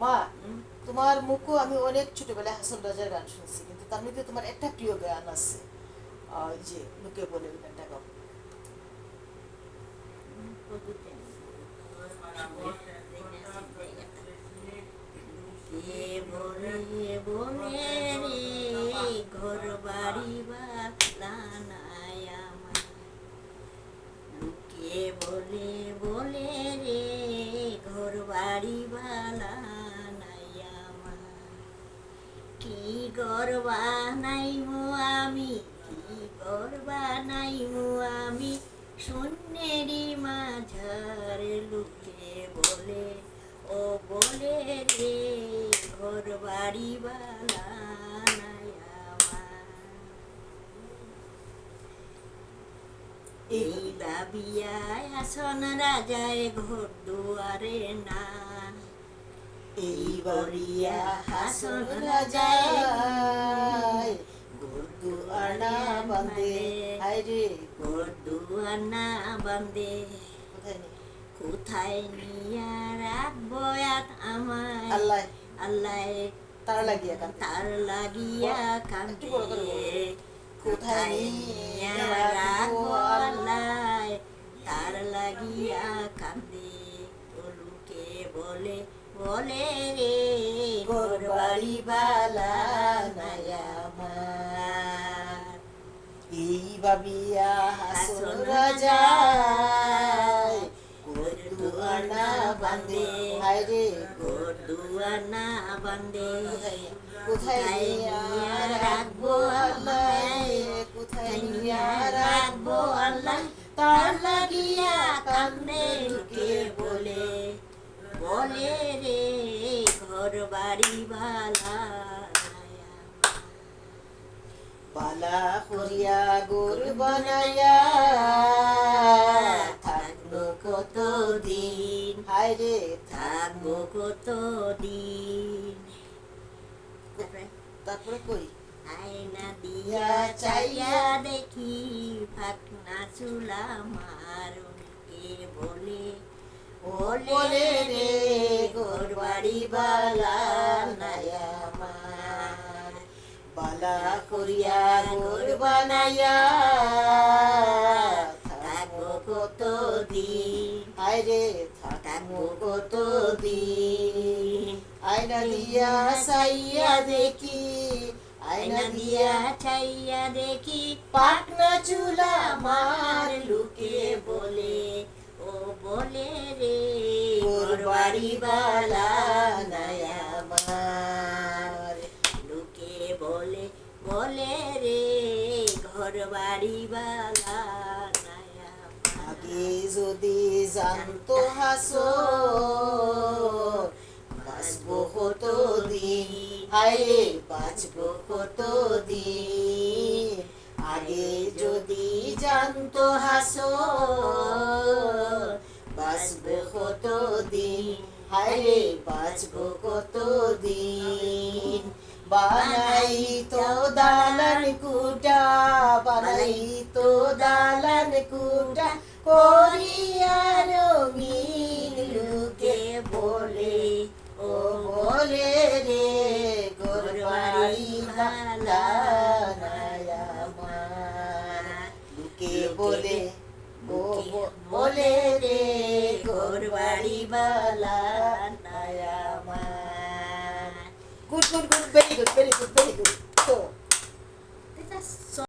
মা, তোমার মুখও আমি অনেক ছোটবেলায় হাসন রাজার গান শুনছি, কিন্তু তার মধ্যে তোমার একটা প্রিয় গান আছে। যে লোকে বলে গানটা গাও বলে বলে কি গর্বা নাইমু আমি কি গর্বা নাইমু আমি শূন্যেরই মাঝার লুকে বলে, ও বলে রে, ঘর বাড়ি নাই এই দাবিয়ায় আসন রাজায় ঘর দুয়ারে না। এই বরিয়া হাসন রাজায় গুরদু আনা বান্দে। হায় রে ঘর দুয়ানা বান্দে। কোথায় নিয়া? রাখব আত আমায়? আল্লাহ। আল্লাহ। তারা লাগিয়া তার লাগিয়া কান্দে। কোথায় নিয়া রাখব আল্লাহ? তার লাগিয়া কান্দে বলুকে বলে বলে রে ঘর বাড়ি বালা নাই আমার। এই বাবিয়া হাসন রাজায় গুরদু আনা বান্দে হায় রে দুয়ানা বান্দে কোথায় নিয়া রাখব আল্লাহ কোথায় নিয়া রাখব আল্লাহ? তার লাগিয়া কান্দে। বলে রে ঘর বাড়ি বালা বালা করিয়া গোর বানাইয়া থাকল কত দিন হায় রে। থাকব কত দিন তারপরে কই? আয়না দিয়া চাইয়া দেখি ফাকনা চুলা মারুনকে বলে বলে বালা নাই বালা করিয়া গোর বানাইয়া থাকব কত দিন হায় রে থাকব কত দিন আয়না দিয়া সাইয়া দেখি আয়না দিয়া চাইয়া দেখি পাটনা চুলা মার লুকে বলে। ও বলে রে গোর বাড়ি বালা নাই আমার বলে বলে রে ঘর বাড়ি নায়া আগে যদি জানতো হাসো, বাঁচবো কত দিন? হায় বাঁচবো কত দিন? আগে যদি জানতো হাসো দিন হায়, বাঁচবো কত দিন বানাই তো দালান কুটা, বানাই তো দালান কুটা করিয়া রঙিন লুকে বলে। ও বলে রে, গোরবাড়ি ভালা বলে বলে রে ঘর বাড়ি বালা good, good, good, very good, very good, very good. So, let us.